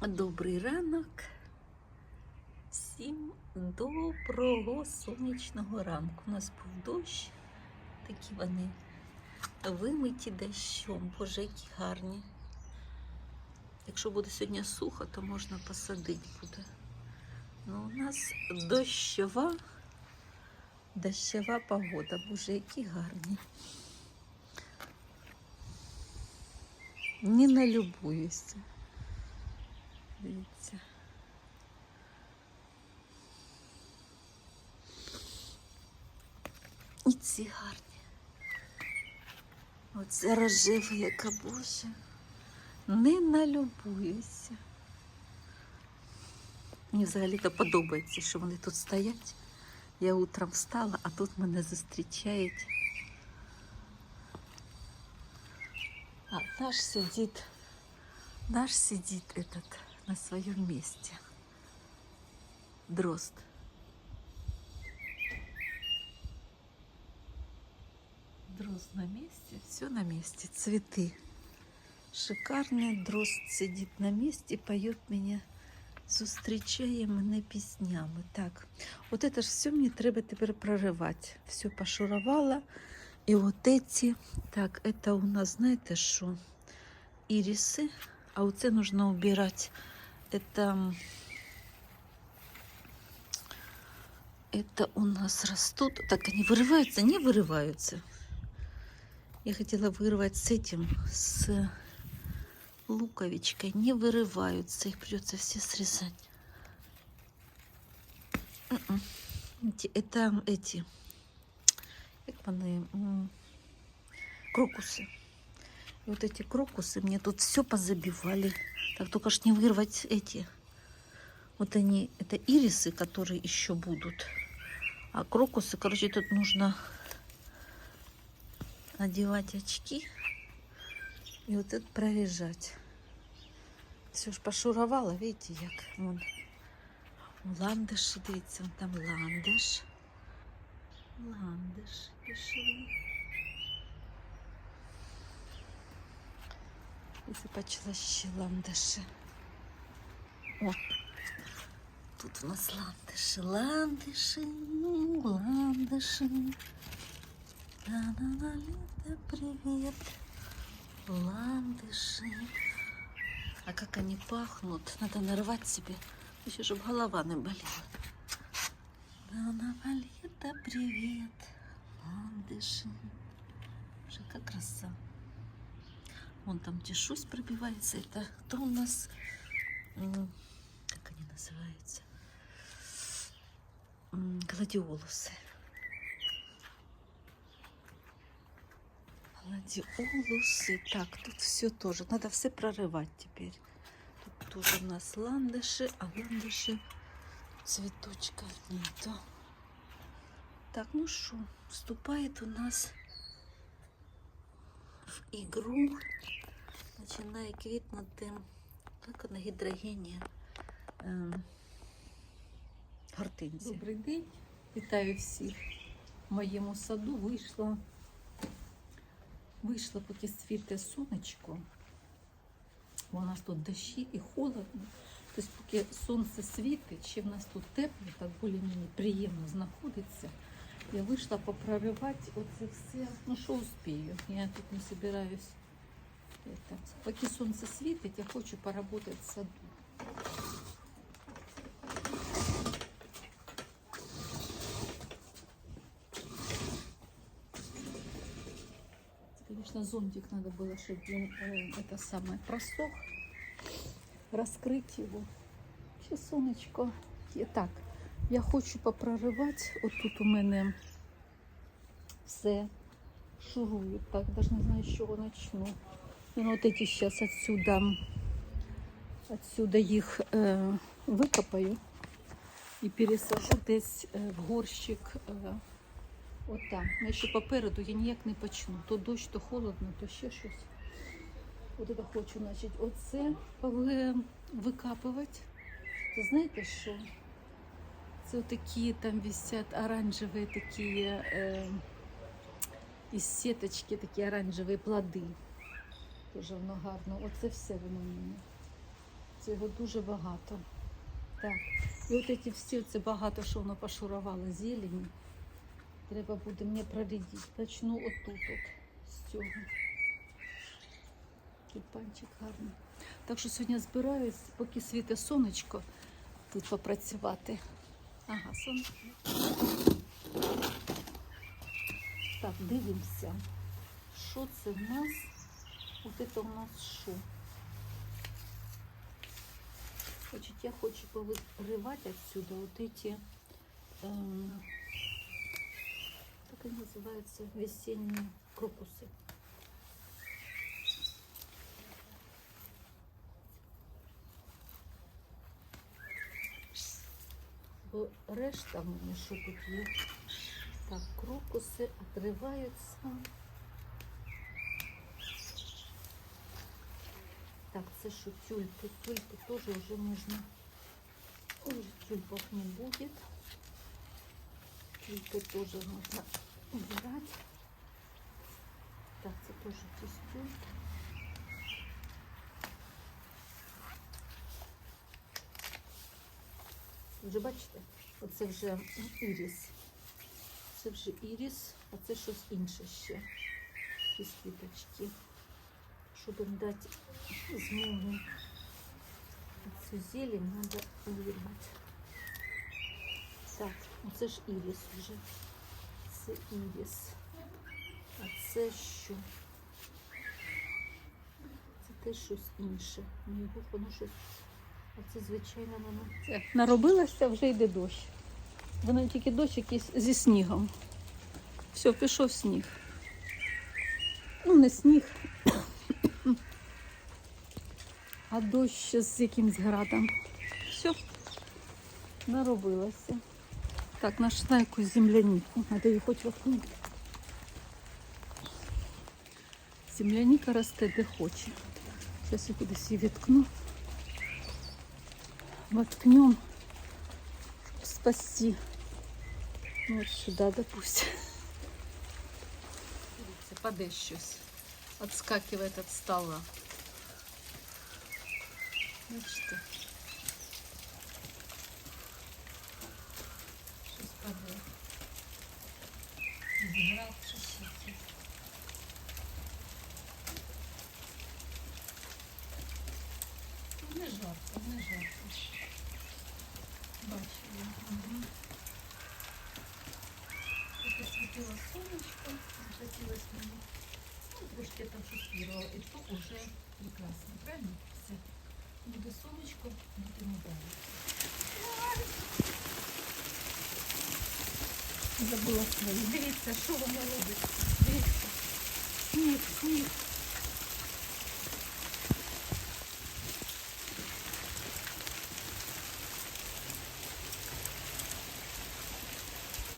Добрий ранок. Всім доброго сонячного ранку. У нас був дощ. Такі вони вимиті дощом. Боже, які гарні. Якщо буде сьогодні сухо, то можна посадити буде. Ну, у нас дощова, дощова погода. Боже, які гарні. Не налюбуюся. Дивіться. І ці гарні. Оце рожева, яка боже. Не налюбуюся. Мені взагалі-то подобається, що вони тут стоять. Я утром встала, а тут мене зустрічають. А наш сидить, наш сидит этот на своем месте. Дрозд. Дрозд на месте, все на месте, цветы. Шикарный дрозд сидит на месте, поет меня, зустрічає мене піснями. Так, от це ж все мені треба тепер проривати. Все пошурувала. І от эти, так, это у нас, знаєте що? Іриси. А оце нужно убирать. это, это у нас растут. Так, они вырываются, не вырываются. Я хотела вырвать с этим, с луковичкой. Не вырываются, их придется все срезать. М-м. Это эти, как вони, м, крокусы. И вот эти крокусы мне тут все позабивали. Так только ж не вырвать эти. Вот они, это ирисы, которые еще будут. А крокусы, короче, тут нужно надевать очки и вот это прорежать. Все ж пошуровала, видите, як вон. Ландиші, дивіться, вон там ландиш. Ландиш пішли. І побачила ще ландиші. О, тут у нас ландиші, ландиші, ландиші. Та-на-на, лето, привет, ландыши. А как они пахнут, надо нарвать себе, еще чтобы голова не болела. Да, лето, привет, ландыши. Уже как краса. Вон там тишусь пробивается. Это кто у нас? Как они называются? Гладиолусы. Гладиолусы. Так, тут все тоже. Надо все прорывать теперь. Тут тоже у нас ландыши, а ландыши цветочков нету. Так, ну что, вступает у нас в игру, начинає квітнути, як вона гідрогенія ем, гортензія. Добрий день, вітаю всіх. В моєму саду вийшла, вийшла поки світе сонечко. У нас тут дощі і холодно. Тобто, поки сонце світить, ще в нас тут тепло, так більш-менш приємно знаходиться. Я вийшла попроривати оце все. Ну що успію? Я тут не збираюсь. Это. Поки сонце світить, я хочу поработати в саду. Конечно, зонтик надо было, чтобы он, э, это самое просох. Раскрыть его. Ще сонечко. І так, я хочу попроривати. От тут у мене все шурую. Так, даже не знаю, з чого начну. Ну, от эти сейчас отсюда, отсюда їх е, викопаю і пересажу десь е, в горщик. Е, От там. Я ще попереду я ніяк не почну. То дощ, то холодно, то ще щось. От це хочу, значить, оце пове- викапувати. Знаєте що? Це такі там висять оранжеві такі е, із сіточки такі оранжеві плоди. Дуже воно гарно. Оце все воно. Це його дуже багато. Так. І от ці всі це багато, що воно пошурувало зелені. Треба буде мені прорядити. Почну отут от, з цього. Тюльпанчик гарний. Так що сьогодні збираюсь, поки світе сонечко, тут попрацювати. Ага, сонечко. Так, дивимося. Що це в нас? От це у нас що? Значит, я хочу повыривать отсюда вот эти, эм, как они называются, весенние крокусы. решта в мене що тут є? Так, крокуси отриваються. Так, це що тюльпы? Тюльпы тоже уже можно. Ой, тюльпов не будет. Тюльпы тоже можно убирать. Так, це тоже тюльпы. Вже бачите, оце вже іріс. Це вже іріс, а це щось інше ще. Якісь квіточки. Щоб їм дати змогу цю зелень треба вирвати. Так, оце ж іріс вже. Це іріс. А це що? Це теж щось інше. Його воно щось. Це звичайно воно. Це наробилося, вже йде дощ. Воно тільки дощ якийсь зі снігом. Все, пішов сніг. Ну, не сніг, а дощ з якимсь градом. Все, наробилося. Так, знайшла якусь землянику. Треба її хоч воткнути. Земляніка росте де хоче. Зараз я кудись її відкну. Воткнем, щоб спасти. Ну, от сюди, допустим. Це паде щось. Отскакивает от стола. Бачите? Щось паде. Зграв щось вже прекрасно, правильно? Все. Буде сонечко, будемо далі. Забула свої. Дивіться, що воно робить. Дивіться. Сніг, сніг.